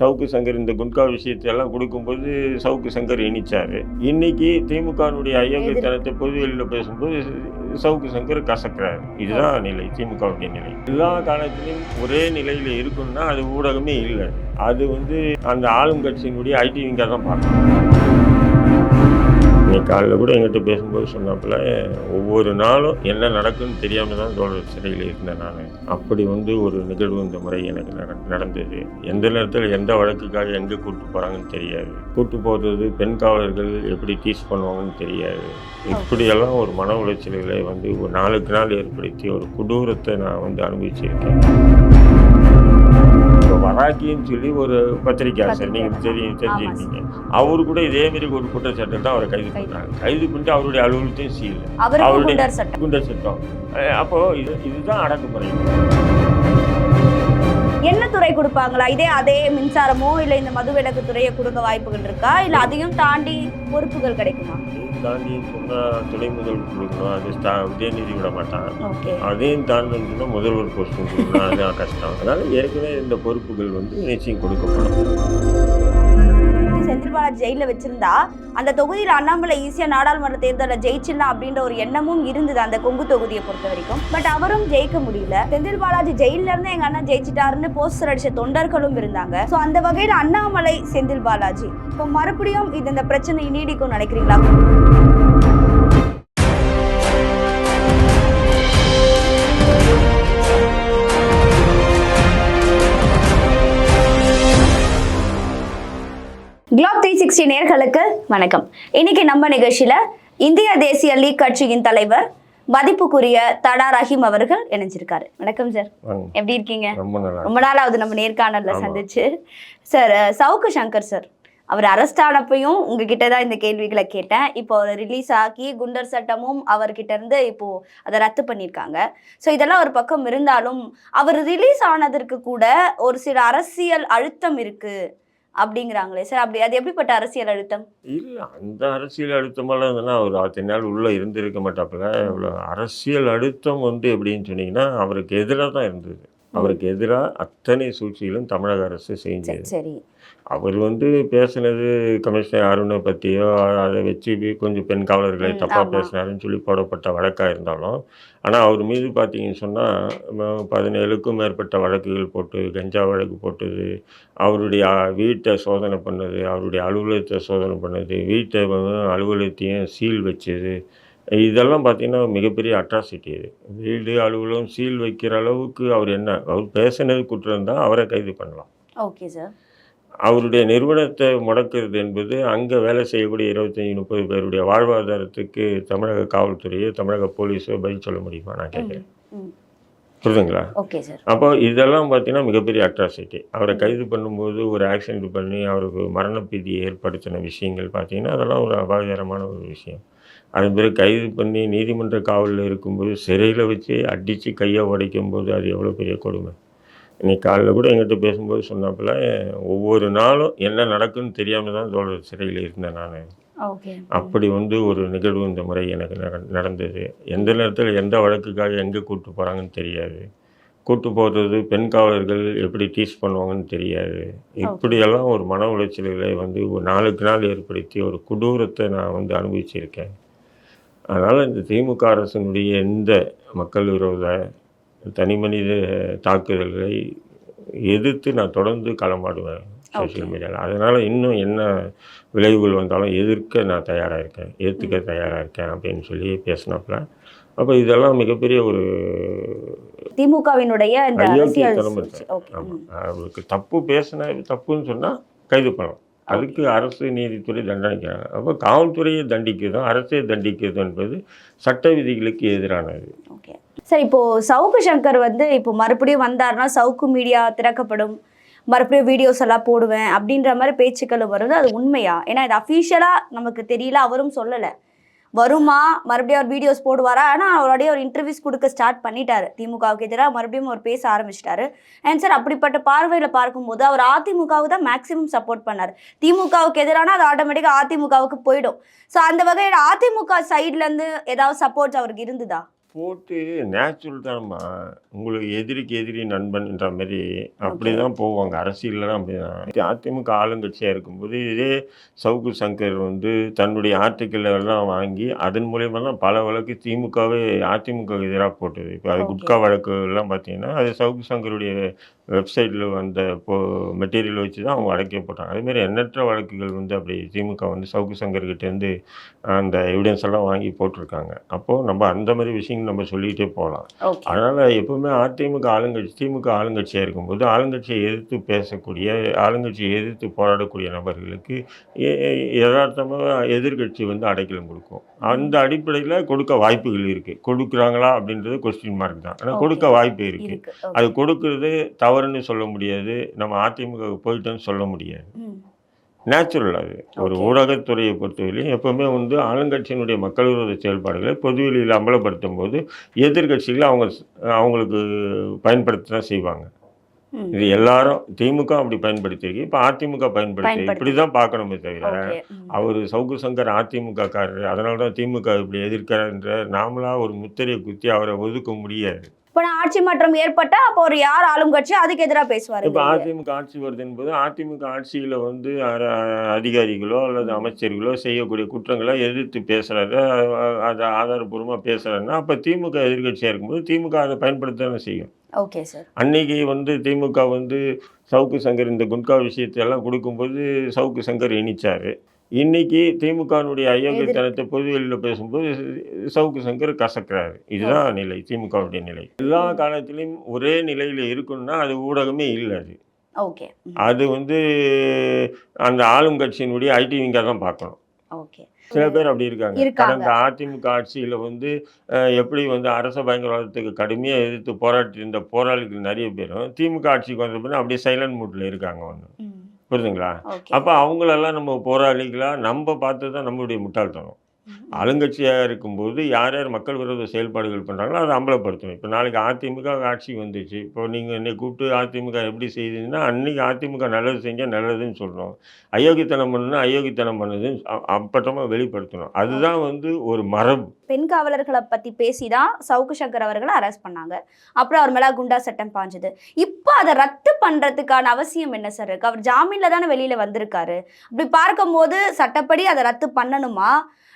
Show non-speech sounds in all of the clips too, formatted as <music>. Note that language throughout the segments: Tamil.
சவுக்கு சங்கர் இந்த குட்கா விஷயத்தையெல்லாம் கொடுக்கும்போது சவுக்கு சங்கர் இணைச்சார் இன்னைக்கு திமுகவினுடைய அயோக்கியத்தனத்தை பொதுவெளியில் பேசும்போது சவுக்கு சங்கர் கசக்கிறார். இதுதான் நிலை திமுகவுடைய நிலை. எல்லா காலத்திலும் ஒரே நிலையில் இருக்குன்னா அது ஊடகமே இல்லை. அது வந்து அந்த ஆளும் கட்சியினுடைய ஐடி விங்காக தான் பார்க்கணும். இன்னைக்கு காலையில் கூட எங்கிட்ட பேசும்போது சொன்னாப்புல ஒவ்வொரு நாளும் என்ன நடக்குன்னு தெரியாமல் தான் தோழர் சிறையில் இருந்தேன் நான். அப்படி வந்து ஒரு நிகழ்வு இந்த முறை எனக்கு நட- நடந்தது. எந்த நேரத்தில் எந்த வழக்குக்காக எங்கே கூட்டு போகிறாங்கன்னு தெரியாது. கூட்டு போகிறது பெண் காவலர்கள் எப்படி டீஸ் பண்ணுவாங்கன்னு தெரியாது. இப்படியெல்லாம் ஒரு மன உளைச்சல்களை வந்து ஒரு நாளுக்கு நாள் ஏற்படுத்தி ஒரு கொடூரத்தை நான் வந்து அனுபவிச்சிருக்கேன். இப்போ வராக்கின்னு சொல்லி ஒரு பத்திரிக்கை ஆசிரியர் நீங்கள் தெரியும் தெரிஞ்சிருக்கீங்க அவரு கூட இதே மாதிரி ஒரு குற்றச்சாட்டு தான் அவரை கைது பண்ணாங்க கைது பண்ணிட்டு அவருடைய அலுவலகத்தையும் அவருக்கு அவருடைய- குண்டர் சட்டம். குண்டர் சட்டம். அஹ் அப்போ இது இதுதான் அடக்குமுறை. என்ன துறை கொடுப்பாங்களா? இதே அதே மின்சாரமோ இல்ல இந்த மதுவிலக்கு துறையை கொடுக்க வாய்ப்புகள் இருக்கா? இல்ல அதையும் தாண்டி பொறுப்புகள் கிடைக்குமா? தாண்டி சொன்னால் துணை முதல்வர் கொடுக்கணும் அது ஸ்டா உதயநிதி விட மாட்டான். அதையும் தாண்டணும்னா முதல்வர் போஸ்டும் கொடுக்கணும் அதுதான் கஷ்டம். அதனால ஏற்கனவே இந்த பொறுப்புகள் வந்து நிச்சயம் கொடுக்கப்படும். செந்தில் பாலாஜி ஜெயில வச்சிருந்தா அந்த தொகுதியில் அண்ணாமலை ஈஸியா நாடாளுமன்ற தேர்தலில் ஜெயிச்சிடலாம் அப்படின்ற ஒரு எண்ணமும் இருந்தது அந்த கொங்கு தொகுதியை பொறுத்த வரைக்கும். பட் அவரும் ஜெயிக்க முடியல. செந்தில் பாலாஜி ஜெயில இருந்து எங்க அண்ணன் ஜெயிச்சிட்டாருன்னு போஸ்டர் அடிச்ச தொண்டர்களும் இருந்தாங்க. சோ அந்த வகையில் அண்ணாமலை செந்தில் பாலாஜி. இப்போ மறுபடியும் இது இந்த பிரச்சனை நீடிக்கும் நினைக்கிறீங்களா? த்ரீ சிக்ஸ்டி நேர்களுக்கு வணக்கம். இன்னைக்கு நம்ம நிகழ்ச்சியில இந்திய தேசிய லீக் கட்சியின் தலைவர் மதிப்புக்குரிய தடா ரஹீம் அவர்கள் இணைஞ்சிருக்காரு. வணக்கம் சார். எப்படி இருக்கீங்க? ரொம்ப நாளாவது நம்ம நேர்காணல்ல. சந்திச்சு. சார் சவுக்கு சங்கர் சார் அவர் அரெஸ்ட் ஆனப்பையும் உங்ககிட்ட தான் இந்த கேள்விகளை கேட்டேன். இப்போ அவர் ரிலீஸ் ஆகி குண்டர் சட்டமும் அவர்கிட்ட இருந்து இப்போ அதை ரத்து பண்ணியிருக்காங்க. ஸோ இதெல்லாம் ஒரு பக்கம் இருந்தாலும் அவர் ரிலீஸ் ஆனதற்கு கூட ஒரு சில அரசியல் அழுத்தம் இருக்கு. அப்படிங்கிறாங்களே. சார் அப்படி அது எப்படிப்பட்ட அரசியல் அழுத்தம்? இல்லை அந்த அரசியல் அழுத்தமெல்லாம் இருந்ததுன்னா அவர் அத்தனை நாள் உள்ளே இருந்திருக்க மாட்டாப்புல. இவ்வளோ அரசியல் அழுத்தம் வந்து எப்படின்னு சொன்னீங்கன்னா அவருக்கு எதிராக தான் இருந்தது. அவருக்கு எதிராக அத்தனை சூழ்ச்சிகளும் தமிழக அரசு செஞ்சது சரி அவர் வந்து பேசுனது கமிஷனர் அருணை பற்றியோ அதை வச்சு கொஞ்சம் பெண் காவலர்களை தப்பாக. பேசினாருன்னு சொல்லி போடப்பட்ட வழக்காக இருந்தாலும் ஆனால் அவர் மீது பார்த்தீங்கன்னு சொன்னால் பதினேழுக்கும் மேற்பட்ட வழக்குகள் போட்டு கஞ்சா வழக்கு போட்டது அவருடைய வீட்டை சோதனை பண்ணது அவருடைய அலுவலகத்தை சோதனை பண்ணது வீட்டை அலுவலகத்தையும் சீல் வச்சது இதெல்லாம் பார்த்தீங்கன்னா மிகப்பெரிய அட்ராசிட்டி இது. வீடு அலுவலகம் சீல் வைக்கிற அளவுக்கு அவர் என்ன அவர் பேசினது குற்றம் தான் அவரை கைது பண்ணலாம். ஓகே சார் அவருடைய நிறுவனத்தை முடக்கிறது என்பது அங்கே வேலை செய்யக்கூடிய இருபத்தஞ்சி முப்பது பேருடைய வாழ்வாதாரத்துக்கு தமிழக காவல்துறையோ தமிழக போலீஸோ பதில் சொல்ல முடியுமா? நான் கேட்குறேன். புரியுதுங்களா? ஓகே சார் அப்போ இதெல்லாம் பார்த்தீங்கன்னா மிகப்பெரிய அட்ராசிட்டி அவரை கைது பண்ணும்போது ஒரு ஆக்சிடென்ட் பண்ணி அவருக்கு மரணப்பீதியை ஏற்படுத்தின விஷயங்கள் பார்த்தீங்கன்னா அதெல்லாம் ஒரு அபாயகரமான ஒரு விஷயம். அதன் பிறகு கைது பண்ணி நீதிமன்ற காவலில் இருக்கும்போது சிறையில் வச்சு அடித்து கையை உடைக்கும் போது அது எவ்வளோ பெரிய கொடுமை. இன்னைக்கு காலையில் கூட எங்கிட்ட பேசும்போது சொன்னாப்புல ஒவ்வொரு நாளும் என்ன நடக்குன்னு தெரியாமல் தான் தோழர் சிறையில் இருந்தேன் நான். அப்படி வந்து ஒரு நிகழ்வு இந்த முறை எனக்கு நட- நடந்தது. எந்த நேரத்தில் எந்த வழக்குக்காக எங்கே கூட்டு போகிறாங்கன்னு தெரியாது. கூட்டு போகிறது பெண் காவலர்கள் எப்படி டீஸ் பண்ணுவாங்கன்னு தெரியாது. இப்படியெல்லாம் ஒரு மன உளைச்சல்களை வந்து ஒரு நாளுக்கு நாள் ஏற்படுத்தி ஒரு கொடூரத்தை நான் வந்து அனுபவிச்சிருக்கேன். அதனால் இந்த திமுக அரசினுடைய எந்த மக்கள் விரோத தனி மனித தாக்குதல்களை எதிர்த்து நான் தொடர்ந்து களமாடுவேன் சோஷியல் மீடியாவில் அதனால் இன்னும் என்ன விளைவுகள் வந்தாலும் எதிர்க்க நான் தயாராக இருக்கேன் ஏற்றுக்க தயாராக இருக்கேன் அப்படின்னு சொல்லி பேசினாப்புல அப்போ இதெல்லாம் மிகப்பெரிய ஒரு திமுகவினுடைய. அவருக்கு தப்பு பேசின தப்புன்னு சொன்னால் கைது பண்ணலாம். அதுக்கு அரசு நீதித்துறை தண்டனைக்கிறாங்க அப்போ காவல்துறையை தண்டிக்கிறதும் அரசை தண்டிக்கிறது என்பது சட்ட விதிகளுக்கு எதிரானது. ஓகே. சார் இப்போ சவுக்கு சங்கர் வந்து இப்போ மறுபடியும் வந்தாருன்னா சவுக்கு மீடியா திறக்கப்படும். மறுபடியும் வீடியோஸ் எல்லாம் போடுவேன் அப்படின்ற மாதிரி பேச்சுக்கள் வருது. அது உண்மையா? ஏன்னா இது அஃபீஷியலாக நமக்கு தெரியல அவரும் சொல்லலை. வருமா? மறுபடியும் அவர் வீடியோஸ் போடுவாரா? ஆனால் அவருடைய ஒரு இன்டர்வியூஸ் கொடுக்க ஸ்டார்ட் பண்ணிட்டாரு. திமுகவுக்கு எதிராக மறுபடியும் அவர் பேச ஆரம்பிச்சிட்டாரு. அண்ட் சார் அப்படிப்பட்ட பார்வையில் பார்க்கும்போது அவர் அதிமுகவுக்கு தான் மேக்ஸிமம் சப்போர்ட் பண்ணார். திமுகவுக்கு எதிரானா அது ஆட்டோமேட்டிக்காக அதிமுகவுக்கு போயிடும். ஸோ அந்த வகையில் அதிமுக சைட்லேருந்து ஏதாவது சப்போர்ட் அவருக்கு இருந்துதா? போட்டு நேச்சுரல் தானம்மா. உங்களுக்கு எதிரிக்கு எதிரி நண்பன்ன்ற மாதிரி அப்படி தான் போவாங்க. அரசியல்லாம் அப்படி தான் அதிமுக ஆளுங்கட்சியாக இருக்கும்போது இதே சவுக்கு சங்கர் வந்து தன்னுடைய ஆர்டிக்கிள் எல்லாம் வாங்கி அதன் மூலயமா தான் பல வழக்கு திமுகவே அதிமுக எதிராக போட்டது. இப்போ அது. குட்கா வழக்கு எல்லாம் பார்த்தீங்கன்னா அது சவுக்கு சங்கருடைய வெப்சைட்டில் வந்த இப்போ மெட்டீரியல் வச்சு தான் அவங்க வழக்கே போட்டாங்க. அதேமாதிரி எண்ணற்ற வழக்குகள் வந்து அப்படி திமுக வந்து சவுக்கு சங்கர்கிட்டேருந்து அந்த எவிடன்ஸ் எல்லாம் வாங்கி போட்டிருக்காங்க. அப்போது நம்ம அந்த மாதிரி விஷயங்கள் நம்ம சொல்லிக்கிட்டே போகலாம். அதனால் எப்பவுமே அதிமுக ஆளுங்கட்சி திமுக ஆளுங்கட்சியாக இருக்கும்போது ஆளுங்கட்சியை எதிர்த்து பேசக்கூடிய ஆளுங்கட்சியை எதிர்த்து போராடக்கூடிய நபர்களுக்கு யதார்த்தமாக எதிர்க்கட்சி வந்து அடைக்கலம் கொடுக்கும். அந்த அடிப்படையில் கொடுக்க வாய்ப்புகள் இருக்குது கொடுக்குறாங்களா அப்படின்றது கொஸ்டின் மார்க் தான். ஆனால். கொடுக்க வாய்ப்பு இருக்குது இருக்கு. அது கொடுக்கறது தவறுன்னு சொல்ல முடியாது நம்ம அதிமுக போயிட்டோன்னு சொல்ல முடியாது. நேச்சுரல் அது ஒரு. ஊடகத்துறையை பொறுத்தவரையிலும் எப்பவுமே வந்து ஆளுங்கட்சியினுடைய மக்கள் விரோத செயல்பாடுகளை பொதுவெளியில் அமலப்படுத்தும் போது எதிர்கட்சிகளை அவங்க அவங்களுக்கு பயன்படுத்த தான் செய்வாங்க. இது எல்லாரும் திமுக அப்படி பயன்படுத்தியிருக்கு இப்போ அதிமுக பயன்படுத்தி. இப்படி தான் பார்க்கணுமே தவிர. அவர் சவுக்கு சங்கர் அதிமுக காரர் அதனால தான் திமுக இப்படி எதிர்க்கிறார்ன்ற நாமளா ஒரு முத்திரையை குத்தி அவரை ஒதுக்க முடியாது இப்ப நான் ஆட்சி மாற்றம் ஏற்பட்டா அப்போ ஒரு யார் ஆளும் கட்சி அதுக்கு எதிரா பேசுவாரு இப்போ அதிமுக ஆட்சி வருது என்பது அதிமுக ஆட்சியில் வந்து அதிகாரிகளோ அல்லது அமைச்சர்களோ செய்யக்கூடிய குற்றங்களை எதிர்த்து பேசுகிறத அதை ஆதாரபூர்வமாக பேசுகிறாருன்னா அப்போ திமுக எதிர்க்கட்சியாக இருக்கும்போது திமுக அதை பயன்படுத்த தானே செய்யும். Okay sir. அன்னைக்கு வந்து திமுக வந்து சவுக்கு சங்கர் இந்த குட்கா விஷயத்தையெல்லாம் கொடுக்கும்போது சவுக்கு சங்கர் இனிச்சார் இன்னைக்கு திமுகனுடைய அயோக்கியத்தனத்தை பொதுவெளியில் பேசும்போது சவுக்கு சங்கர் கசக்கிறாரு. இதுதான் நிலை திமுகவுடைய நிலை. எல்லா காலத்திலையும் ஒரே நிலையில் இருக்கணும்னா அது ஊடகமே இல்லை அது. ஓகே. அது வந்து அந்த ஆளும் கட்சியினுடைய ஐடி விங்காக தான் பார்க்கணும். ஓகே. சில பேர் அப்படி இருக்காங்க. கடந்த அதிமுக ஆட்சியில் வந்து எப்படி வந்து அரச பயங்கரவாதத்துக்கு கடுமையாக எதிர்த்து போராட்டி இருந்த போராளிகள் நிறைய பேரும் திமுக ஆட்சிக்கு வந்த அப்படியே சைலண்ட் மூட்டில் இருக்காங்க ஒன்று. புரியுதுங்களா அப்போ அவங்களெல்லாம் நம்ம போராளிகளாக நம்ம பார்த்து தான் நம்மளுடைய முட்டாள்தனம். ஆளுங்கட்சியாக இருக்கும்போது யார் யார் மக்கள் விரோத செயல்பாடுகள் பண்ணுறாங்களோ அதை அம்பலப்படுத்தணும். இப்போ நாளைக்கு அதிமுக ஆட்சி வந்துச்சு. இப்போ நீங்கள் என்னை கூப்பிட்டு அதிமுக எப்படி செய்யுதுன்னா அன்னைக்கு அதிமுக நல்லது செஞ்சால் நல்லதுன்னு சொல்கிறோம் அயோக்கியத்தனம் பண்ணுன்னா அயோக்கியத்தனம் பண்ணுதுன்னு அப்பட்டமாக வெளிப்படுத்தணும். அதுதான் வந்து ஒரு மரபு. பெண் காவலர்களை பத்தி பேசிதான் சவுக்கு சங்கர் அவர்களை அரெஸ்ட் பண்ணாங்க. அப்புறம் அவர் மேல குண்டா சட்டம் பாஞ்சது. இப்போ அதை ரத்து பண்றதுக்கான அவசியம் என்ன சார் இருக்கு? அவர் ஜாமீன்ல தானே வெளியில வந்திருக்காரு. அப்படி பார்க்கும்போது சட்டப்படி அதை ரத்து பண்ணணுமா?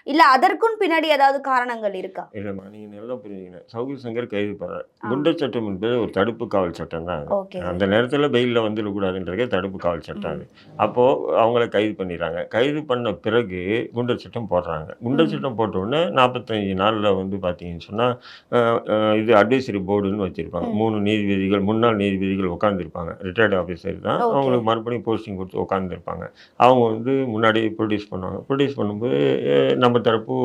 இல்ல அதற்கும் பின்னாடி ஏதாவது காரணங்கள் இருக்கா? இல்லைம்மா நீங்கள் நல்லா புரிஞ்சுக்கணும் சவுக்கு சங்கர் கைது பண்ணுறாரு ஆ. குண்டர் சட்டம் என்பது ஒரு தடுப்பு காவல் சட்டம் தான் அந்த நேரத்தில் பெயிலில் வந்துடக்கூடாதுன்றதே தடுப்பு காவல் சட்டம் அது. அப்போது அவங்கள கைது பண்ணிடுறாங்க. கைது பண்ண பிறகு குண்டர் சட்டம் போடுறாங்க. குண்டர். சட்டம் போட்ட உடனே நாற்பத்தஞ்சு நாளில் வந்து பார்த்தீங்கன்னு சொன்னால் இது அட்வைசரி போர்டுன்னு வச்சுருப்பாங்க. மூணு நீதிபதிகள் முன்னாள் நீதிபதிகள் உட்காந்துருப்பாங்க ரிட்டையர்டு ஆஃபீஸர் தான். அவங்களுக்கு மறுபடியும் போஸ்டிங் கொடுத்து உட்காந்துருப்பாங்க அவங்க வந்து முன்னாடி ப்ரொடியூஸ் பண்ணுவாங்க. ப்ரொடியூஸ் பண்ணும்போது அஹ், நம்ம தரப்பு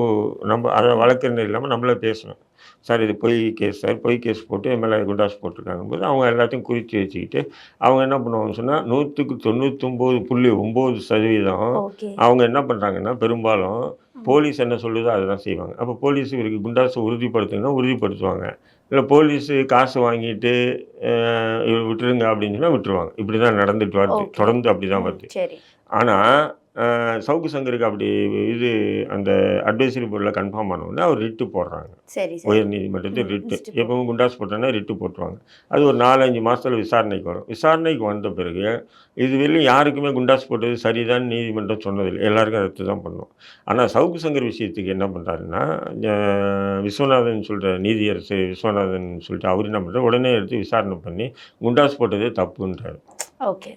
நம்ம அதை வழக்கறிஞர் இல்லாமல் நம்மளே பேசணும். சார் இது பொய் கேஸ் சார் பொய் கேஸ் போட்டு மேலே குண்டாஸ் போட்டிருக்காங்க போது அவங்க எல்லாத்தையும் குறித்து வச்சுக்கிட்டு அவங்க என்ன பண்ணுவாங்கன்னு சொன்னால் நூற்றுக்கு தொண்ணூத்தொம்பது புள்ளி ஒம்பது சதவீதம் அவங்க என்ன பண்ணுறாங்கன்னா பெரும்பாலும் போலீஸ் என்ன சொல்லுதோ அதை தான் செய்வாங்க. அப்போ போலீஸ் இவருக்கு குண்டாஸை உறுதிப்படுத்துங்கன்னா உறுதிப்படுத்துவாங்க. இல்லை போலீஸு காசு வாங்கிட்டு விட்டுருங்க அப்படின்னு சொன்னால் விட்டுருவாங்க. இப்படி தான் நடந்துட்டு வருது. தொடர்ந்து அப்படி தான் வருது. ஆனால் சவுக்கு சங்கருக்கு அப்படி இது அந்த அட்வைசரி போர்டில் கன்ஃபார்ம் பண்ண உடனே அவர் ரிட்டு போடுறாங்க. உயர் நீதிமன்றத்தில் ரிட்டு எப்பவும் குண்டாஸ் போட்டோன்னா ரிட்டு போட்டுருவாங்க. அது ஒரு நாலஞ்சு மாதத்தில் விசாரணைக்கு வரும். விசாரணைக்கு வந்த பிறகு இது வெளியும் யாருக்குமே குண்டாஸ் போட்டது சரிதான் நீதிமன்றம் சொன்னதில்லை. எல்லாருக்கும் ரத்து தான் பண்ணும். ஆனால் சவுக்கு சங்கர் விஷயத்துக்கு என்ன பண்ணுறாருன்னா விஸ்வநாதன் சொல்கிற நீதியரசு விஸ்வநாதன் சொல்லிட்டு அவர் என்ன பண்ணுறாரு உடனே எடுத்து விசாரணை பண்ணி குண்டாஸ் போட்டதே தப்புன்றாரு. ஓகே.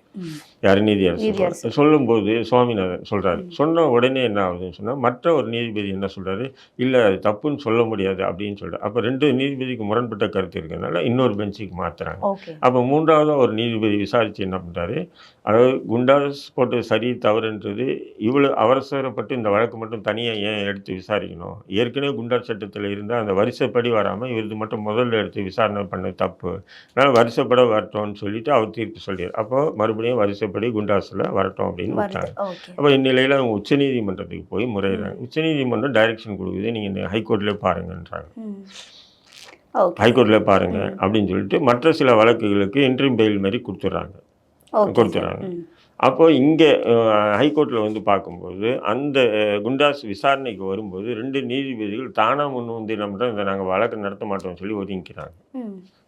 யார்? நீதியரசு. சொல்லும்போது சுவாமிநாதன் சொல்கிறாரு. சொன்ன உடனே என்ன ஆகுதுன்னு சொன்னால் மற்ற ஒரு நீதிபதி என்ன சொல்கிறாரு இல்லை அது தப்புன்னு சொல்ல முடியாது அப்படின்னு சொல்கிறார் அப்போ ரெண்டு நீதிபதிக்கு முரண்பட்ட கருத்து இருக்கிறதுனால இன்னொரு பெஞ்சுக்கு மாற்றுறாங்க அப்போ மூன்றாவது ஒரு நீதிபதி விசாரித்து என்ன பண்ணுறாரு அதாவது குண்டாஸ் போட்டு சரி தவறுன்றது இவ்வளோ அவசரப்பட்டு இந்த வழக்கு மட்டும் தனியாக ஏன் எடுத்து விசாரிக்கணும்? ஏற்கனவே குண்டாஸ் சட்டத்தில் இருந்தால் அந்த வரிசைப்படி வராமல் இவரது மட்டும் முதல்ல எடுத்து விசாரணை பண்ண தப்பு. அதனால் வரிசைப்பட வரட்டும்னு சொல்லிட்டு அவர் தீர்ப்பு சொல்லிடுறார் அப்போ மறுபடியும் வரிசைப்படி குண்டாஸில் வரட்டும் அப்படின்னு விட்டாங்க. அப்போ இந்நிலையில் அவங்க உச்சநீதிமன்றத்துக்கு போய் முறையிடுறாங்க. உச்சநீதிமன்றம் டைரக்ஷன் கொடுக்குது. நீங்கள் ஹைகோர்ட்லேயே பாருங்கன்றாங்க. ஹைகோர்ட்டில் பாருங்க ம். அப்படின்னு சொல்லிட்டு மற்ற சில வழக்குகளுக்கு இன்ட்ரீம் பெயில் மாதிரி கொடுத்துட்றாங்க. Okay sir. கொடுத்துறாங்க. ம். அப்போ இங்கே ஹைகோர்ட்டில் வந்து பார்க்கும்போது அந்த குண்டாஸ் விசாரணைக்கு வரும்போது ரெண்டு நீதிபதிகள் தானாக முன் வந்து பண்ணுறாங்க இதை நாங்கள் வழக்கு நடத்த மாட்டோம்னு சொல்லி ஒதுங்கிக்கிறாங்க.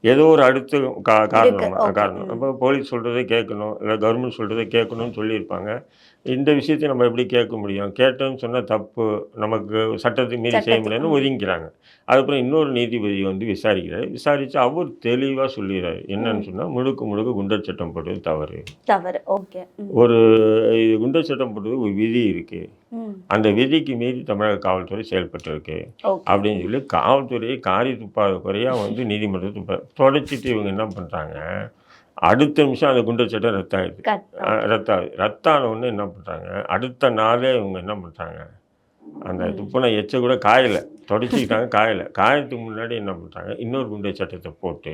ஏதோ ஒரு அடுத்த கா காரணம். காரணம் ம். அப்போ போலீஸ் சொல்கிறதை கேட்கணும் இல்லை கவர்மெண்ட் சொல்கிறதை கேட்கணும்னு சொல்லியிருப்பாங்க இந்த விஷயத்தை நம்ம எப்படி கேட்க முடியும்? கேட்டோம்னு சொன்னால் தப்பு. நமக்கு சட்டத்தை மீறி செய்ய சட்டத்தை, முடியும்னு ம். ஒதுங்கிக்கிறாங்க. அதுக்கப்புறம் இன்னொரு நீதிபதி வந்து விசாரிக்கிறார். விசாரித்து அவர் தெளிவாக சொல்லிடுறாரு. என்னன்னு சொன்னால் முழுக்க முழுக்க குண்டர் சட்டம் போட்டது தவறு. தவறு. ஓகே. ஒரு இது குண்டர் சட்டம் போட்டது ஒரு விதி இருக்குது அந்த விதிக்கு மீறி தமிழக காவல்துறை செயல்பட்டு இருக்கு ஓகே. அப்படின்னு சொல்லி காவல்துறையை காரி துப்பாத குறையாக வந்து நீதிமன்றத்தை துப்ப தொடச்சிட்டு இவங்க என்ன பண்ணுறாங்க அடுத்த நிமிஷம் அந்த குண்டர் சட்டம் ரத்தாயிடுது. ரத்தாகுது. ரத்தான உடனே என்ன பண்ணுறாங்க அடுத்த நாளே இவங்க என்ன பண்ணுறாங்க அந்த. துப்புன எச்ச கூட காயலை. தொடச்சிக்கிட்டாங்க காயலை. காயத்துக்கு முன்னாடி என்ன பண்ணுறாங்க இன்னொரு குண்டர் சட்டத்தை போட்டு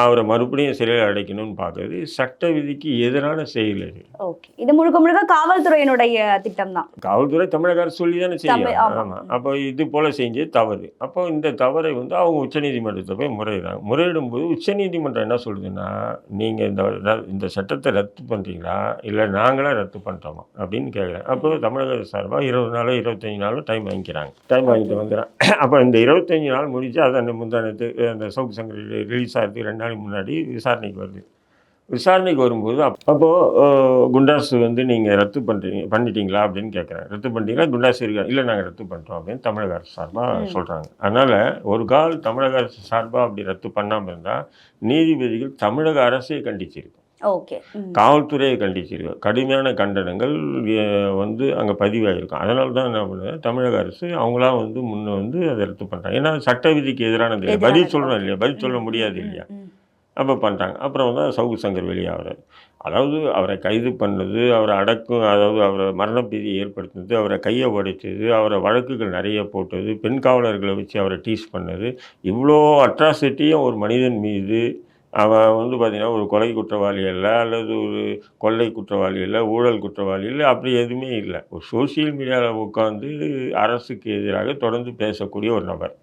அவரை மறுபடியும் சிறையில் அடைக்கணும்னு பார்க்குறது சட்ட விதிக்கு எதிரான செயல் இது ஓகே. இது முழுக்க முழுக்க காவல்துறையினுடைய திட்டம் தான். காவல்துறை தமிழக அரசு சொல்லி தானே செய்யும். ஆமாம் அப்போ இது போல் செஞ்சது தவறு. அப்போ இந்த தவறை வந்து அவங்க உச்சநீதிமன்றத்தை போய் முறையிடுறாங்க. முறையிடும் போது உச்சநீதிமன்றம் என்ன சொல்லுதுன்னா நீங்கள் இந்த இந்த சட்டத்தை ரத்து பண்ணுறீங்களா இல்லை நாங்களே ரத்து பண்ணுறோமா அப்படின்னு கேட்குறேன் அப்போ தமிழக அரசு சார்பாக இருபது நாளோ இருபத்தஞ்சி நாளோ டைம் வாங்கிக்கிறாங்க. டைம் வாங்கிட்டு வந்துடுறேன் அப்போ இந்த இருபத்தஞ்சி நாள் முடிஞ்சு அதை அந்த முந்தானத்து அந்த சவுக்கு சங்கர் ரிலீஸ் ஆகிறதுக்கு ரெண்டு நாளைக்கு முன்னாடி விசாரணைக்கு வருது. விசாரணைக்கு வரும்போது அப் அப்போது குண்டாஸ் வந்து நீங்கள் ரத்து பண்ணுறீங்க பண்ணிட்டீங்களா அப்படின்னு கேட்குறேன். ரத்து பண்ணிட்டீங்களா? குண்டாஸ் இருக்கா? இல்லை நாங்கள் ரத்து பண்ணுறோம் அப்படின்னு தமிழக அரசு சார்பாக. சொல்கிறாங்க அதனால் ஒரு கால் தமிழக அரசு சார்பாக அப்படி ரத்து பண்ணாமல் இருந்தால் நீதிபதிகள் தமிழக அரசே கண்டிச்சிருக்கு ஓகே. காவல்துறையை கண்டிச்சிருக்கு கடுமையான கண்டனங்கள் வந்து அங்கே பதிவாகிருக்கும் அதனால தான் என்ன பண்ணுது? தமிழக அரசு அவங்களா வந்து முன்ன வந்து அதை ரத்து பண்ணுறாங்க ஏன்னா சட்ட விதிக்கு எதிரானது இல்லையா? பதில். சொல்லணும் இல்லையா? பதில் சொல்ல முடியாது இல்லையா. அப்போ பண்ணுறாங்க அப்புறம் தான் சவுக்கு சங்கர் வெளியாகிறார். அதாவது அவரை கைது பண்ணது அவரை அடக்கும் அதாவது அவரை மரணப்பீதி ஏற்படுத்தினது அவரை கையை உடைச்சது அவரை வழக்குகள் நிறைய போட்டது பெண் காவலர்களை வச்சு அவரை டீஸ் பண்ணது இவ்வளோ அட்ராசிட்டியும் ஒரு மனிதன் மீது அவன் வந்து பார்த்திங்கன்னா ஒரு கொலை குற்றவாளி அல்ல அல்லது ஒரு கொள்ளை குற்றவாளி இல்லை ஊழல் குற்றவாளி இல்லை அப்படி எதுவுமே இல்லை. ஒரு சோஷியல் மீடியாவில் உட்காந்து அரசுக்கு எதிராக தொடர்ந்து பேசக்கூடிய ஒரு நபர்.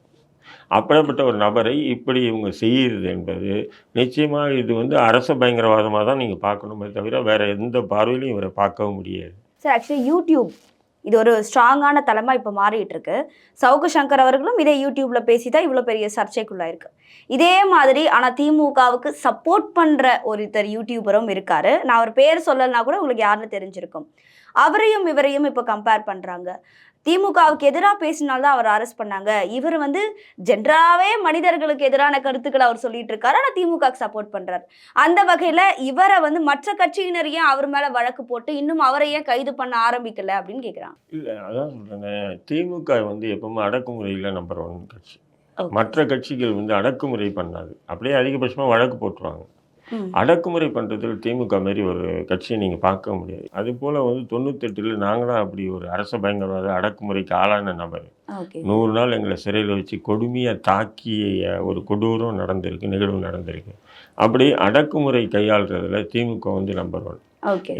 அப்படிப்பட்ட ஒரு நபரை இப்படி இவங்க செய்கிறது என்பது நிச்சயமாக இது வந்து அரச பயங்கரவாதமாக தான் நீங்கள் பார்க்கணுமே தவிர வேறு எந்த பார்வையிலையும் இவரை பார்க்கவும் முடியாது. சார் ஆக்சுவலி யூடியூப் இது ஒரு ஸ்ட்ராங்கான தலைமை இப்போ மாறிட்டு இருக்கு சவுக்கு சங்கர் அவர்களும் இதே யூடியூப்ல பேசி தான் இவ்வளோ பெரிய சர்ச்சைக்குள்ளாயிருக்கு. இதே மாதிரி ஆனால் திமுகவுக்கு சப்போர்ட் பண்ணுற ஒருத்தர் யூடியூபரும் இருக்காரு. நான் அவர் பேர் சொல்லலைனா கூட உங்களுக்கு யாருன்னு தெரிஞ்சிருக்கும். அவரையும் இவரையும் இப்போ கம்பேர் பண்ணுறாங்க திமுகவுக்கு எதிராக பேசினால்தான் அவர் அரெஸ்ட் பண்ணாங்க. இவர் வந்து ஜென்ரலாகவே மனிதர்களுக்கு எதிரான கருத்துக்களை அவர் சொல்லிட்டு இருக்காரு. ஆனால் திமுகவுக்கு சப்போர்ட் பண்றாரு. அந்த வகையில் இவரை வந்து மற்ற கட்சியினர் ஏன் அவர் மேலே வழக்கு போட்டு இன்னும் அவரை ஏன் கைது பண்ண ஆரம்பிக்கல அப்படின்னு கேட்குறாங்க இல்லை அதான் சொல்கிறேன் திமுக வந்து எப்பவுமே அடக்குமுறையில் நம்பர் ஒன் கட்சி. மற்ற கட்சிகள் வந்து அடக்குமுறை பண்ணாது. அப்படியே அதிகபட்சமாக வழக்கு போட்டுருவாங்க. அடக்குமுறை பண்ணுறதுல திமுக மாரி ஒரு கட்சியை நீங்கள் பார்க்க முடியாது. அதுபோல் வந்து தொண்ணூத்தெட்டில் நாங்களாம் அப்படி ஒரு அரச பயங்கரவாத அடக்குமுறைக்கு ஆளான நபர். நூறு நாள் எங்களை சிறையில் வச்சு கொடுமையாக தாக்கிய ஒரு கொடூரம் நடந்திருக்கு நிகழ்வு நடந்திருக்கு. அப்படி அடக்குமுறை கையாளுறதுல திமுக வந்து நம்பர் ஒன்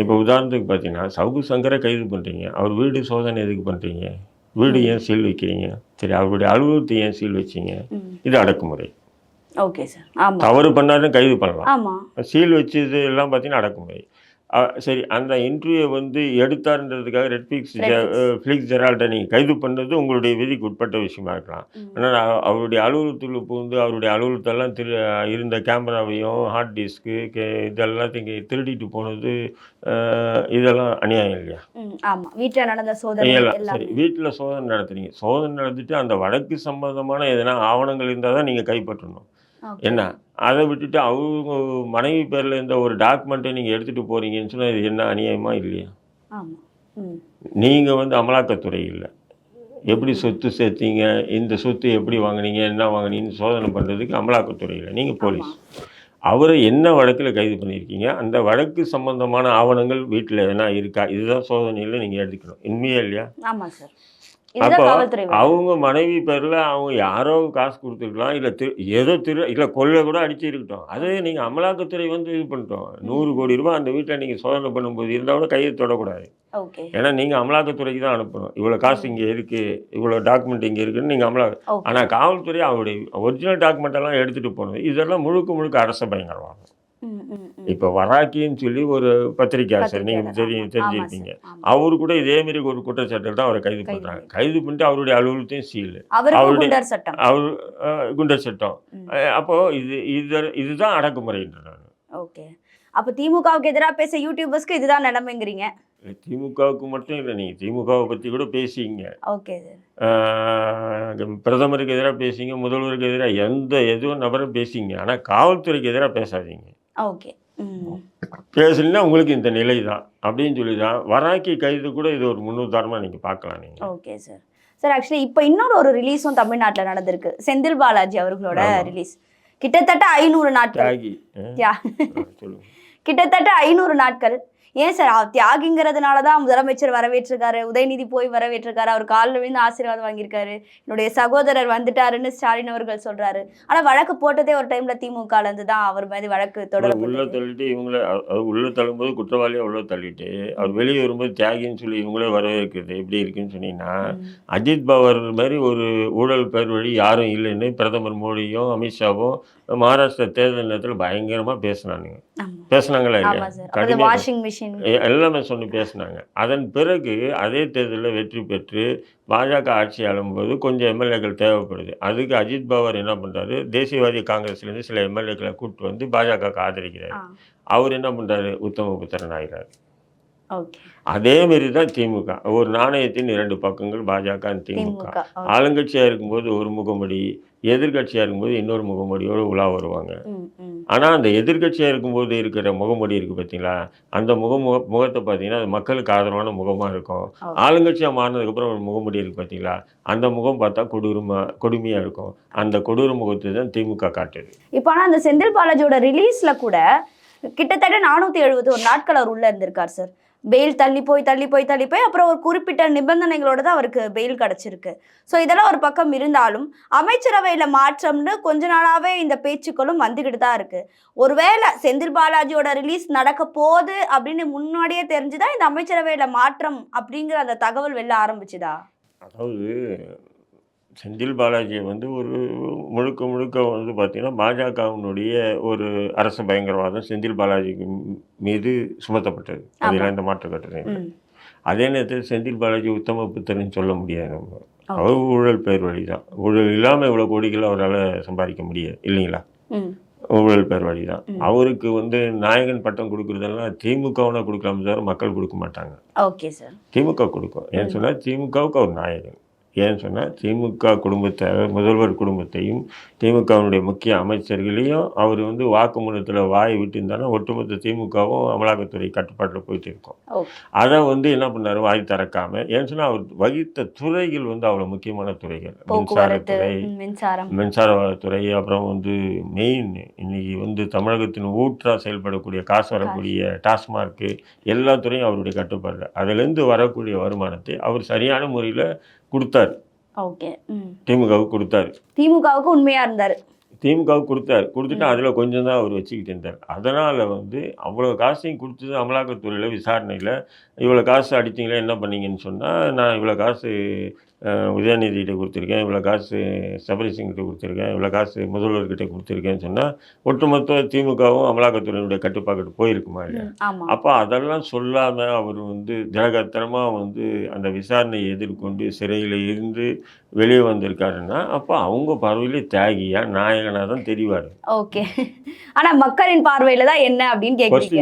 இப்போ உதாரணத்துக்கு பார்த்தீங்கன்னா சவுகு சங்கரை கைது பண்ணுறீங்க அவர் வீடு சோதனை எதுக்கு பண்ணுறீங்க வீடு ஏன் சீல் வைக்கிறீங்க? சரி அவருடைய அலுவலகத்தை ஏன் சீல் வச்சீங்க? இது அடக்குமுறை. ஓகே சார் ஆமா. தவறு பண்ணாலும் கைது பண்ணலாம். ஆமா. சீல் வச்சது எல்லாம் பார்த்தீங்கன்னா அடக்குமுறை சரி அந்த இன்டர்வியூ வந்து எடுத்தாருன்றதுக்காக ரெட் ஃபிளிக்ஸ் ஜெரால்ட்டை நீங்கள் கைது பண்ணது உங்களுடைய விதிக்கு உட்பட்ட விஷயமா இருக்கலாம். ஆனால் அவ- அவருடைய அலுவலகத்துக்குள்ள புகுந்து அவருடைய அலுவலகத்தெல்லாம் திரு இருந்த கேமராவையும் ஹார்ட் டிஸ்க்கு கே இதெல்லாத்தையும் திருடிட்டு போனது இதெல்லாம் அநியாயம் இல்லையா? ம், ஆமா. வீட்டுல நடந்த சோதனை எல்லாம் சரி வீட்டில் சோதனை நடத்துறீங்க. சோதனை நடத்திட்டு அந்த வழக்கு சம்பந்தமான எதனா ஆவணங்கள் இருந்தால் தான் நீங்கள் கைப்பற்றணும். என்ன? அதை விட்டுட்டு அவங்க மனைவி பேரில் இருந்த ஒரு டாக்குமெண்ட்டை நீங்கள் எடுத்துகிட்டு போகிறீங்கன்னு சொன்னால் இது என்ன அநியாயமா இல்லையா? நீங்கள் வந்து அமலாக்கத்துறை இல்லை. எப்படி சொத்து சேர்த்தீங்க? இந்த சொத்து எப்படி வாங்குனீங்க? என்ன வாங்குனீங்கன்னு சோதனை பண்ணுறதுக்கு அமலாக்கத்துறை இல்லை. நீங்கள் போலீஸ். அவரை என்ன வழக்கில் கைது பண்ணியிருக்கீங்க? அந்த வழக்கு சம்பந்தமான ஆவணங்கள் வீட்டில் எதனா இருக்கா? இதுதான் சோதனையில் நீங்கள் எடுத்துக்கணும். உண்மையா இல்லையா? ஆமா சார். அப்போ. அவங்க மனைவி பேரில் அவங்க யாரோ காசு கொடுத்துருக்கலாம் இல்லை திரு ஏதோ திரு இல்லை கொள்ளை கூட அடிச்சு இருக்கட்டும் அதே நீங்கள் அமலாக்கத்துறை வந்து இது பண்ணிட்டோம். நூறு கோடி ரூபாய் அந்த வீட்டில் நீங்கள் சோதனை பண்ணும்போது இருந்தால் கூட கையை தொடக்கூடாது. ஏன்னா நீங்கள் அமலாக்கத்துறைக்கு தான் அனுப்பணும். இவ்வளோ காசு இங்கே இருக்குது இவ்வளோ டாக்குமெண்ட் இங்கே இருக்குன்னு நீங்கள் அமலா ஓகே. ஆனால் காவல்துறை அவருடைய ஒரிஜினல் டாக்குமெண்ட் எல்லாம் எடுத்துகிட்டு போனது இதெல்லாம் முழுக்க முழுக்க அரச பயங்கரவாதம். ம். இப்போ வராக்கின்னு சொல்லி ஒரு நீங்கள் பத்திரிக்கையாளர். தெரியும் தெரிஞ்சிருப்பீங்க. அவரு கூட இதே மாதிரி ஒரு குற்றச்சாட்டில் தான் அவரை கைது பண்ணுறாங்க கைது பண்ணிட்டு அவருடைய அலுவலகத்தையும் சீல். அவருடைய- குண்டர் சட்டம். அவர் குண்டர் சட்டம். அப்போ இது இது இதுதான் அடக்குமுறைன்ற நான் ஓகே. அப்ப திமுகவுக்கு எதிராக பேச யூடியூபர்ஸ்க்கு இதுதான் நிலைமைங்கிறீங்க. திமுகவுக்கு மட்டும் இல்லை நீங்கள் திமுகவை பற்றி கூட பேசிங்க. ஓகே. பிரதமருக்கு எதிராக பேசிங்க முதல்வருக்கு எதிராக எந்த எதுவும் நபரும் பேசிங்க. ஆனால் காவல்துறைக்கு எதிராக பேசாதீங்க. ஓகே. பேசலைன்னா உங்களுக்கு இந்த நிலை தான். அப்படின்னு சொல்லி தான் வராக்கி கைது கூட இது ஒரு முன்னுதாரணமாக நீங்கள் பார்க்கலாம் நீங்கள் ஓகே சார். சார் ஆக்சுவலி இப்போ இன்னொரு ஒரு ரிலீஸும் தமிழ்நாட்டில் நடந்திருக்கு. செந்தில் பாலாஜி அவர்களோட. ரிலீஸ் கிட்டத்தட்ட ஐநூறு நாட்கள். <laughs> கிட்டத்தட்ட ஐநூறு நாட்கள் ஏன் சார் தியாகிங்கிறதுனால தான் முதலமைச்சர் வரவேற்றிருக்காரு உதயநிதி போய் வரவேற்றிருக்காரு அவர் காலில் விழுந்து ஆசீர்வாதம் வாங்கியிருக்காரு என்னுடைய சகோதரர் வந்துட்டாருன்னு ஸ்டாலின் அவர்கள் சொல்றாரு ஆனா வழக்கு போட்டதே ஒரு டைம்ல திமுகல இருந்து தான் அவர் மீது வழக்கு உள்ள தொடரப்பட்டது தள்ளிட்டு இவங்கள உள்ள தள்ளும்போது குற்றவாளியாக உள்ள தள்ளிட்டு அவர் வெளியே வரும்போது தியாகின்னு சொல்லி இவங்களே வரவேற்கிறது எப்படி இருக்குன்னு சொன்னீங்கன்னா. அஜித் பவர் மாதிரி ஒரு ஊழல் பேர் வழி யாரும் இல்லைன்னு பிரதமர் மோடியும் அமித்ஷாவும் மகாராஷ்டிரா தேர்தல் நேரத்தில் பயங்கரமாக பேசினானுங்க. பேசுனாங்களா இல்லையா? வாஷிங் மிஷின் எல்லாமே சொல்லி பேசினாங்க. அதன் பிறகு அதே தேர்தலில் வெற்றி பெற்று பாஜக ஆட்சி ஆளும்போது கொஞ்சம் எம்எல்ஏக்கள் தேவைப்படுது. அதுக்கு அஜித் பவார் என்ன பண்ணுறாரு தேசியவாதி காங்கிரஸ்லேருந்து சில எம்எல்ஏக்களை கூப்பிட்டு வந்து பாஜகவுக்கு ஆதரிக்கிறார். அவர் என்ன பண்ணுறாரு உத்தம புத்திரன் ஆகிறார் அதே மாரி தான் திமுக. ஒரு நாணயத்தின் இரண்டு பக்கங்கள் பாஜக திமுக. ஆளுங்கட்சியாக இருக்கும்போது ஒரு முகமடி எதிர்கட்சியாக இருக்கும்போது இன்னொரு முகமடியோடு உலா வருவாங்க. ஆனால் அந்த எதிர்க்கட்சியாக இருக்கும்போது இருக்கிற முகமூடி இருக்குது பார்த்தீங்களா அந்த முகமு முகத்தை பார்த்தீங்கன்னா அது மக்களுக்கு ஆதரவான முகமாக இருக்கும். ஆளுங்கட்சியாக மாறினதுக்கப்புறம் ஒரு முகமூடி இருக்குது பார்த்தீங்களா அந்த முகம் பார்த்தா கொடூரமாக கொடுமையாக இருக்கும். அந்த கொடூர முகத்தை தான் திமுக காட்டுது. இப்போ ஆனா அந்த செந்தில் பாலாஜியோட ரிலீஸ்ல கூட கிட்டத்தட்ட நானூத்தி எழுபது ஒரு நாட்கள் அவர் உள்ள இருந்திருக்கார் சார். பெயில் தள்ளி போய் தள்ளி போய் தள்ளி போய் அப்புறம் ஒரு குறிப்பிட்ட நிபந்தனைகளோட தான் அவருக்கு பெயில் கிடச்சிருக்கு. ஸோ இதெல்லாம் ஒரு பக்கம் இருந்தாலும் அமைச்சரவையில் மாற்றம்னு கொஞ்ச நாளாகவே இந்த பேச்சுக்களும் வந்துக்கிட்டு தான் இருக்கு. ஒருவேளை செந்தில் பாலாஜியோட ரிலீஸ் நடக்க போகுது அப்படின்னு முன்னாடியே தெரிஞ்சுதான் இந்த அமைச்சரவையில் மாற்றம் அப்படிங்கிற அந்த தகவல் வெளில ஆரம்பிச்சுதா? அதாவது செந்தில் பாலாஜியை வந்து ஒரு முழுக்க முழுக்க வந்து பார்த்தீங்கன்னா பாஜகவினுடைய ஒரு அரசு பயங்கரவாதம் செந்தில் பாலாஜிக்கு மீது சுமத்தப்பட்டது. அதில் எந்த மாற்று கட்டுறது அதே நேரத்தில் செந்தில் பாலாஜி உத்தம புத்தர்னு சொல்ல முடியாது. நம்ம அவர் ஊழல் பேர் வழி தான். ஊழல் இல்லாமல் இவ்வளோ கோடிகள் அவரால் சம்பாதிக்க முடியாது இல்லைங்களா? ஊழல் பேர் வழி தான். அவருக்கு வந்து நாயகன் பட்டம் கொடுக்குறதெல்லாம் திமுகவுனா கொடுக்கலாமே தவிர மக்கள் கொடுக்க மாட்டாங்க. Okay sir. திமுக கொடுக்கும். ஏன்னு சொன்னால் திமுகவுக்கு அவர் நாயகன். ஏன்னு சொன்னால் திமுக குடும்பத்தை முதல்வர் குடும்பத்தையும் திமுகவினுடைய முக்கிய அமைச்சர்களையும் அவர் வந்து வாக்குமூலத்தில் வாய் விட்டு இருந்தாலும் ஒட்டுமொத்த திமுகவும் அமலாக்கத்துறை கட்டுப்பாட்டில் போயிட்டு இருக்கும். அதை வந்து என்ன பண்ணாரு? வாய் திறக்காம ஏன்னு சொன்னால் அவர் வகித்த துறைகள் வந்து அவ்வளோ முக்கியமான துறைகள். மின்சாரத்துறை மின்சாரத்துறை அப்புறம் வந்து மெயின் இன்னைக்கு வந்து தமிழகத்தின் ஊற்றா செயல்படக்கூடிய காசு வரக்கூடிய டாஸ்மார்க்கு எல்லா துறையும் அவருடைய கட்டுப்பாடு அதுலேருந்து வரக்கூடிய வருமானத்தை அவர் சரியான முறையில் கொடுத்தாரு. ஓகே. திமுகவுக்கு கொடுத்தாரு. திமுகவுக்கு உண்மையா இருந்தாரு. திமுகவுக்கு கொடுத்தாரு. கொடுத்துட்டு அதில் கொஞ்சம் தான் அவர் வச்சுக்கிட்டு இருந்தார். அதனால் வந்து அவ்வளோ காசையும் கொடுத்தது அமலாக்கத்துறையில் விசாரணையில் இவ்வளோ காசு அடித்தீங்களே என்ன பண்ணீங்கன்னு சொன்னால் நான் இவ்வளோ காசு உதயநிதிகிட்ட கொடுத்துருக்கேன் இவ்வளோ காசு சபரிசிங்கிட்ட கொடுத்துருக்கேன் இவ்வளோ காசு முதல்வர்கிட்ட கொடுத்துருக்கேன்னு சொன்னால் ஒட்டுமொத்த திமுகவும் அமலாக்கத்துறையினுடைய கட்டுப்பாட்டு போயிருக்குமா இல்லையா? அப்போ அதெல்லாம் சொல்லாமல் அவர் வந்து திரகத்தனமாக வந்து அந்த விசாரணையை எதிர்கொண்டு சிறையில் இருந்து வெளியே வந்திருக்காருன்னா அப்போ அவங்க பார்வையிலே தியாகியா நாயகனாக தான் தெரிவார். ஓகே. ஆனா மக்களின் பார்வையில தான் என்ன அப்படின்னு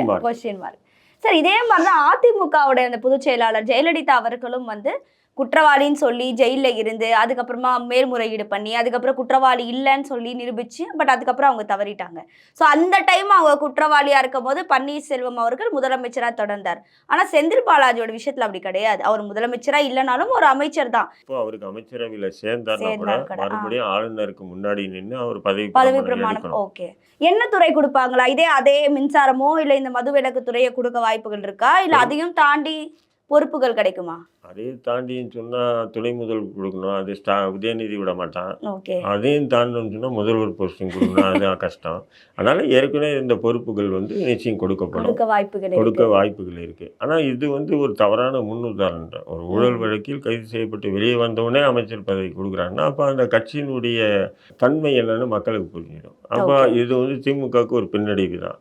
mark. கொஸ்டின் மார்க் சார் இதே மாதிரி தான் அதிமுகவுடைய அந்த பொதுச் செயலாளர் ஜெயலலிதா அவர்களும் வந்து குற்றவாளின்னு சொல்லி ஜெயில்ல இருந்து அதுக்கப்புறமா மேல்முறையீடு பண்ணி அதுக்கப்புறம் குற்றவாளி இல்லைன்னு சொல்லி நிரூபிச்சு பட் அதுக்கப்புறம் அவங்க தவறிட்டாங்க. ஸோ அந்த டைம் அவங்க குற்றவாளியா இருக்கும் போது பன்னீர்செல்வம் அவர்கள் முதலமைச்சரா தொடர்ந்தார். ஆனா செந்தில் பாலாஜியோட விஷயத்துல அப்படி கிடையாது. அவர் முதலமைச்சரா இல்லைனாலும் ஒரு அமைச்சர் தான். இப்போ அவருக்கு அமைச்சரவையில் சேர்ந்தார்னா கூட. மறுபடியும் ஆளுநருக்கு முன்னாடி நின்று அவர் பதவி பதவி பிரமாணம் ஓகே. என்ன துறை கொடுப்பாங்களா? இதே அதே மின்சாரமோ இல்ல இந்த மதுவிலக்கு துறையை கொடுக்க வாய்ப்புகள் இருக்கா? இல்ல அதையும் தாண்டி பொறுப்புகள் கிடைக்குமா? அதையும் தாண்டின்னு சொன்னால் துணை முதல் கொடுக்கணும். அது ஸ்டா உதயநிதி விட மாட்டான். ஓகே. அதையும் தாண்டணும்னு சொன்னால் முதல்வர் போஸ்டிங் கொடுக்கணும். அது கஷ்டம். அதனால் ஏற்கனவே இந்த பொறுப்புகள் வந்து நிச்சயம் கொடுக்கப்படும். கொடுக்க வாய்ப்புகள் கொடுக்க வாய்ப்புகள் இருக்கு. ஆனால் இது வந்து ஒரு தவறான முன்னுதாரணம். ஒரு ஊழல் வழக்கில் கைது செய்யப்பட்டு வெளியே வந்தவுடனே அமைச்சர் பதவி கொடுக்குறாங்கன்னா அப்போ அந்த கட்சியினுடைய தன்மை என்னன்னு மக்களுக்கு புரிஞ்சிடும். அப்போ. இது வந்து திமுகவுக்கு ஒரு பின்னடைவு தான்.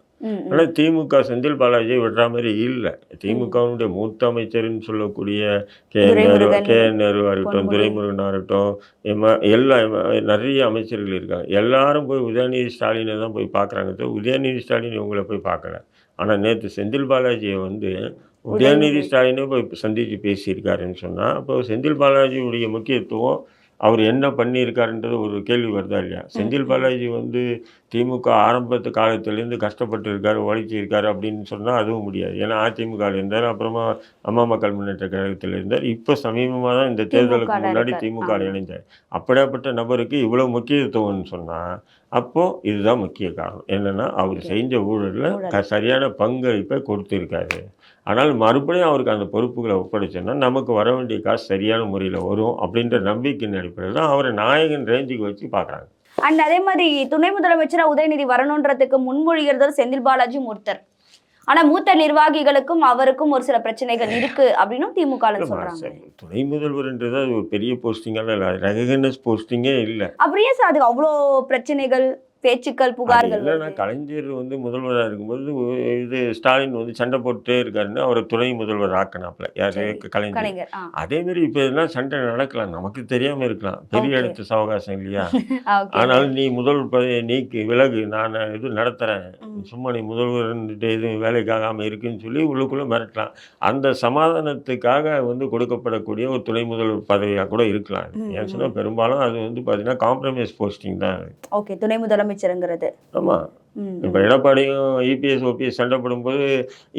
ஆனால் திமுக செந்தில் பாலாஜியை விடுற மாதிரி இல்லை. திமுகவினுடைய மூத்த அமைச்சர்னு சொல்லக்கூடிய கே. நேரு கே. நேருவாக இருக்கட்டும். துரைமுருகனாக இருக்கட்டும் எல்லா நிறைய அமைச்சர்கள் இருக்காங்க. எல்லாரும் போய் உதயநிதி ஸ்டாலினை தான் போய் பார்க்குறாங்க உதயநிதி ஸ்டாலின் இவங்களை போய் பார்க்கல. ஆனால் நேற்று செந்தில் பாலாஜியை வந்து உதயநிதி ஸ்டாலினே போய் சந்தித்து பேசியிருக்காருன்னு சொன்னால் அப்போ செந்தில் பாலாஜியுடைய முக்கியத்துவம் அவர் என்ன பண்ணியிருக்காருன்றது ஒரு கேள்வி வருதா இல்லையா? செந்தில் பாலாஜி வந்து திமுக ஆரம்பத்து காலத்துலேருந்து கஷ்டப்பட்டு இருக்காரு உழைச்சிருக்காரு அப்படின்னு சொன்னால் அதுவும் முடியாது. ஏன்னா அதிமுக இருந்தார் அப்புறமா அம்மா மக்கள் முன்னேற்ற கழகத்தில் இருந்தார். இப்போ சமீபமாக தான் இந்த தேர்தலுக்கு முன்னாடி. திமுக. இணைஞ்சார். அப்படியாப்பட்ட நபருக்கு இவ்வளோ முக்கியத்துவம்னு சொன்னால் அப்போ இதுதான் முக்கிய காரணம். என்னன்னா அவர். செஞ்ச ஊழலில் சரியான பங்களிப்பை கொடுத்துருக்காரு. ஆனால் மறுபடியும் அவருக்கு அந்த பொறுப்புகளை ஒப்படைச்சோன்னா நமக்கு வர வேண்டிய காசு சரியான முறையில் வரும் அப்படின்ற நம்பிக்கையின் அடிப்படையில் தான் அவரை நாயகன் ரேஞ்சுக்கு வச்சு பார்க்குறாங்க. அண்ட் அதே மாதிரி துணை முதலமைச்சரா உதயநிதி வரணுன்றதுக்கு முன்மொழிகிறது செந்தில் பாலாஜி ஒருத்தர் ஆனா மூத்த நிர்வாகிகளுக்கும் அவருக்கும் ஒரு சில பிரச்சனைகள் இருக்கு அப்படின்னும் திமுக சொல்றாங்க. துணை முதல்வர்ன்றது அது ஒரு பெரிய போஸ்டிங்கெல்லாம் இல்லை ரெகக்னஸ் போஸ்டிங்கே இல்லை. அப்படியே சார் அதுக்கு அவ்வளோ பிரச்சனைகள்? பேச்சுக்கள் புகார்கள். கலைஞர் வந்து முதல்வராக இருக்கும்போது இது ஸ்டாலின் வந்து சண்டை போட்டுட்டே இருக்காருன்னு அவரை துணை முதல்வர் ஆக்கினாப்ல யாரு. கலைஞர் மாதிரி இப்போ எதுனா சண்டை நடக்கலாம் நமக்கு தெரியாம இருக்கலாம் பெரிய. இடத்து சவகாசம் இல்லையா. <laughs> ஆனாலும் நீ முதல் நீக்கு விலகு நான் இது நடத்துறேன். சும்மா நீ முதல்வர்ன்ட்டு எதுவும் வேலைக்காகாம இருக்குன்னு சொல்லி உள்ளுக்குள்ள மிரட்டலாம் அந்த சமாதானத்துக்காக வந்து கொடுக்கப்படக்கூடிய ஒரு துணை முதல்வர் பதவியாக கூட இருக்கலாம் ஏன் சொன்னால் பெரும்பாலும் அது வந்து பார்த்தீங்கன்னா காம்ப்ரமைஸ் போஸ்டிங் தான். ஓகே துணை முதலமைச்சருங்கிறது ஆமா. ம், இப்போ எடப்பாடியும் இபிஎஸ் ஓபிஎஸ் சண்டை போடும்போது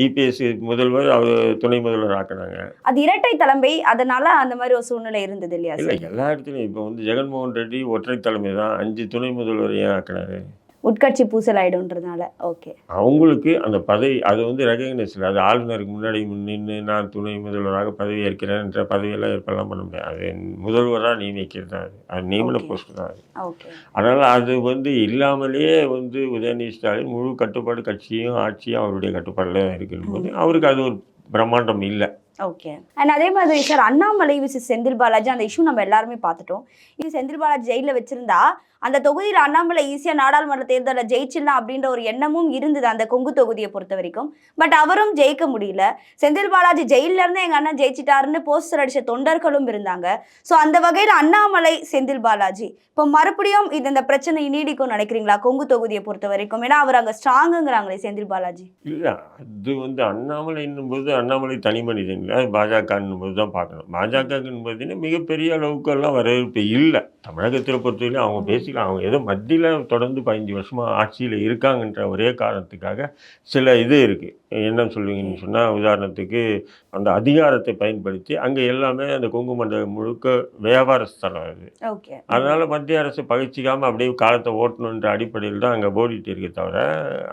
இபிஎஸ் முதல்வர் அவர் துணை முதல்வர் ஆக்குனாங்க. அது இரட்டை தலைமை அதனால அந்த மாதிரி ஒரு சூழ்நிலை இருந்தது இல்லையா இல்லை எல்லா இடத்துலையும். இப்போ வந்து ஜெகன்மோகன் ரெட்டி ஒற்றை தலைமை தான் அஞ்சு துணை முதல்வர் ஏன் ஆக்குனாரு. உட்கட்சி பூசல் ஆயிடும்ன்றதுனால ஓகே அவங்களுக்கு அந்த பதவி அது வந்து ரெகக்னைஸ் இல்லை அது ஆளுநருக்கு முன்னாடி நின்று நான் துணை முதல்வராக பதவி ஏற்கிறேன்ற பதவியெல்லாம் ஏற்பெல்லாம் பண்ண முடியாது. அது முதல்வராக நியமிக்கிறது தான் அது. அது நியமன. போஸ்ட் தான் அது. ஓகே அதனால் அது வந்து இல்லாமலேயே வந்து உதயநிதி ஸ்டாலின் முழு கட்டுப்பாடு கட்சியும் ஆட்சியும் அவருடைய கட்டுப்பாடில் தான் இருக்கும்போது அவருக்கு அது ஒரு பிரம்மாண்டம் இல்லை. ஓகே அண்ட் அதே மாதிரி சார் அண்ணாமலை விசி செந்தில் பாலாஜி அந்த இஷ்யூ நம்ம எல்லாருமே பார்த்துட்டோம். இது செந்தில் பாலாஜி ஜெயிலில் வச்சிருந்தா அந்த தொகுதியில் அண்ணாமலை ஈஸியாக நாடாளுமன்ற தேர்தலில் ஜெயிச்சிடலாம் அப்படின்ற ஒரு எண்ணமும் இருந்தது அந்த கொங்கு தொகுதியை பொறுத்த வரைக்கும். பட் அவரும் ஜெயிக்க முடியல. செந்தில் பாலாஜி ஜெயில்ல இருந்து எங்க அண்ணன் ஜெயிச்சிட்டாருன்னு போஸ்டர் அடிச்ச தொண்டர்களும் இருந்தாங்க. ஸோ அந்த வகையில் அண்ணாமலை செந்தில் பாலாஜி இப்போ மறுபடியும் இது இந்த பிரச்சனை நீடிக்கும் நினைக்கிறீங்களா கொங்கு தொகுதியை பொறுத்த வரைக்கும்? ஏன்னா அவர் அங்கே ஸ்ட்ராங்குங்கிறாங்களே செந்தில் பாலாஜி. இல்லை அது வந்து அண்ணாமலை போது அண்ணாமலை தனி மனிதன் பாஜகன்னும் போது தான் பார்க்கணும். பாஜகன்னு பார்த்தீங்கன்னா மிகப்பெரிய அளவுக்கெல்லாம் வரவேற்பு இல்லை. தமிழகத்தில் பொறுத்தவரையிலும் அவங்க பேசிக்கலாம் அவங்க ஏதோ மத்தியில் தொடர்ந்து பதினஞ்சு வருஷமாக ஆட்சியில் இருக்காங்கன்ற ஒரே காரணத்துக்காக சில இது இருக்குது என்ன சொல்லுவீங்கன்னு சொன்னால் உதாரணத்துக்கு அந்த அதிகாரத்தை பயன்படுத்தி அங்கே எல்லாமே அந்த கொங்கு மண்டலம் முழுக்க வியாபார ஸ்தலம் அது. அதனால் மத்திய அரசு பகிச்சிக்காமல் அப்படியே காலத்தை ஓட்டணுன்ற அடிப்படையில் தான் அங்கே ஓடிட்டு இருக்கே தவிர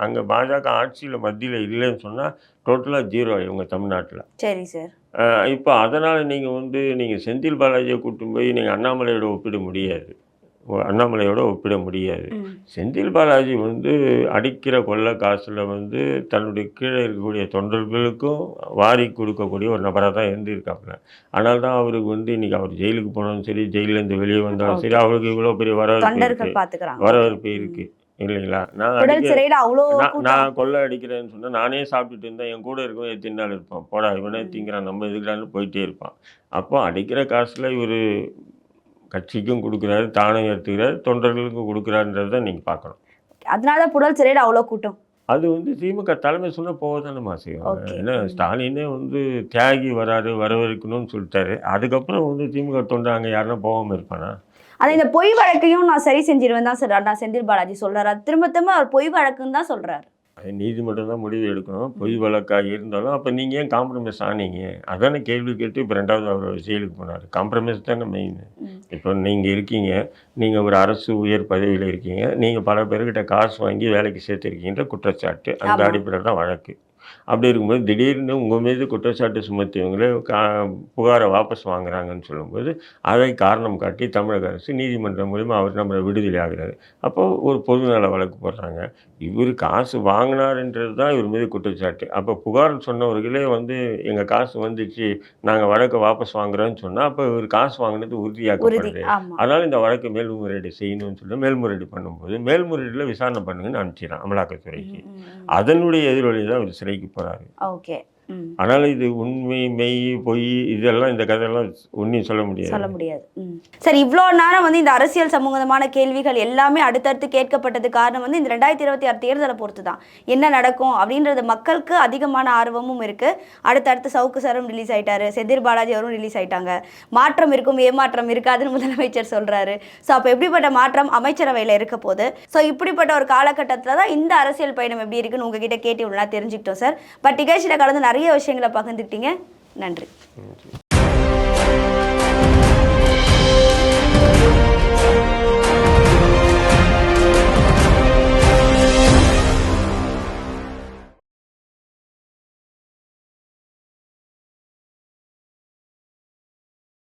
அங்கே பாஜக ஆட்சியில் மத்தியில் இல்லைன்னு சொன்னால் டோட்டலாக ஜீரோ இவங்க தமிழ்நாட்டில். சரி சார். இப்போ அதனால் நீங்கள் வந்து நீங்கள் செந்தில் பாலாஜியை கூட்டும் போய் நீங்கள் அண்ணாமலையோட ஒப்பிட முடியாது. அண்ணாமலையோட ஒப்பிட முடியாது. செந்தில் பாலாஜி வந்து அடிக்கிற கொள்ள காசில் வந்து தன்னுடைய கீழே இருக்கக்கூடிய தொண்டர்களுக்கும் வாரி கொடுக்கக்கூடிய ஒரு நபராக தான் இருந்திருக்காப்புல. அதனால தான் அவருக்கு வந்து இன்னைக்கு அவர் ஜெயிலுக்கு போனாலும் சரி ஜெயிலேருந்து வெளியே வந்தாலும் சரி அவருக்கு இவ்வளோ பெரிய வரவேற்பு வரவேற்பு இருக்கு. இல்லைங்களா? நான் நான் கொள்ளை அடிக்கிறேன்னு சொன்னா நானே சாப்பிட்டுட்டு இருந்தேன். என் கூட இருக்கவன் எத்தனை நாள் இருப்பான். போடா இவனே திங்கிறான் நம்ம எதுக்குறான்னு போயிட்டே இருப்பான். அப்போ அடிக்கிற காசுல இவர் கட்சிக்கும் கொடுக்குறாரு தானும் எடுத்துக்கிறாரு தொண்டர்களுக்கும் கொடுக்குறாருன்றது தான் நீங்கள் பார்க்கணும். அதனால புழல் சிறையில அவ்வளோ கூட்டம். அது வந்து திமுக தலைமை சொன்னா போக தானேமா செய்வாங்க. ஏன்னா ஸ்டாலினே வந்து தியாகி வராரு வரவேற்கணும்னு சொல்லிட்டாரு. அதுக்கப்புறம் வந்து திமுக தொண்டை அங்கே யாருன்னா போகாமல் இருப்பானா? அது இந்த பொய் வழக்கையும் நான் சரி செஞ்சிருவேன் தான் சார் நான் செந்தில் பாலாஜி சொல்றாரு. அது திரும்ப திரும்ப அவர் பொய் வழக்குன்னு தான் சொல்றாரு. அது நீதிமன்றம் தான் முடிவு எடுக்கணும். பொய் வழக்காக இருந்தாலும் அப்போ நீங்கள் ஏன் காம்ப்ரமைஸ் ஆனீங்க? அதானே கேள்வி கேட்டு இப்போ ரெண்டாவது அவர் ஜெயிலுக்கு போனார். காம்ப்ரமைஸ் தானே மெயின். இப்போ நீங்கள் இருக்கீங்க. நீங்கள் ஒரு அரசு உயர் பதவியில் இருக்கீங்க. நீங்கள் பல பேர்கிட்ட காசு வாங்கி வேலைக்கு சேர்த்துருக்கீங்கன்ற குற்றச்சாட்டு அந்த. அடிப்படையில் தான் வழக்கு. அப்படி இருக்கும்போது திடீர்னு உங்கள் மீது குற்றச்சாட்டு சுமத்தியவங்களே கா புகாரை வாபஸ் வாங்குறாங்கன்னு சொல்லும்போது அதை காரணம் காட்டி தமிழக அரசு நீதிமன்றம் மூலிமா அவர் நம்மளை விடுதலை ஆகிறாரு. அப்போ ஒரு பொதுநல வழக்கு போடுறாங்க. இவர் காசு வாங்கினாருன்றது தான் இவர் மீது குற்றச்சாட்டு. அப்போ புகார் சொன்னவர்களே வந்து எங்கள் காசு வந்துச்சு நாங்கள் வழக்கை வாபஸ் வாங்குறோன்னு சொன்னால் அப்போ இவர் காசு வாங்கினது உறுதி உறுதியாக்கப்படுது அதனால் இந்த வழக்கு மேல்முறையீடு செய்யணும்னு சொல்லி மேல்முறையீடு பண்ணும்போது மேல்முறையீடில் விசாரணை பண்ணுங்கன்னு அனுப்பிச்சிடறான் அமலாக்கத்துறைக்கு. அதனுடைய எதிரொலி தான் இவர் சிறைக்கு போகிறாரு ஓகே அதனால் இது உண்மை மெய் பொய் இதெல்லாம் இந்த கதையெல்லாம் ஒன்றையும் சொல்ல முடியாது. சொல்ல முடியாது. சரி இவ்வளோ நேரம் வந்து இந்த அரசியல் சம்பந்தமான கேள்விகள் எல்லாமே அடுத்தடுத்து கேட்கப்பட்டது காரணம் வந்து இந்த ரெண்டாயிரத்தி இருபத்தி ஆறு தேர்தலை பொறுத்து தான் என்ன நடக்கும் அப்படின்றது மக்களுக்கு அதிகமான ஆர்வமும் இருக்கு. அடுத்தடுத்து சவுக்கு சரம் ரிலீஸ் ஆயிட்டாரு செந்தில் பாலாஜி அவரும் ரிலீஸ் ஆயிட்டாங்க. மாற்றம் இருக்கும் ஏமாற்றம் இருக்காதுன்னு முதலமைச்சர் சொல்றாரு. ஸோ அப்போ எப்படிப்பட்ட மாற்றம் அமைச்சரவையில் இருக்க போகுது? ஸோ இப்படிப்பட்ட ஒரு காலகட்டத்தில் தான் இந்த அரசியல் பயணம் எப்படி இருக்குன்னு உங்ககிட்ட கேட்டு இவ்வளோ தெரிஞ்சுக்கிட்டோம் சார் பட் நிகழ்ச்சியில் கலந்து நிறைய விஷயங்களை பகிர்ந்துக்கிட்டீங்க. நன்றி.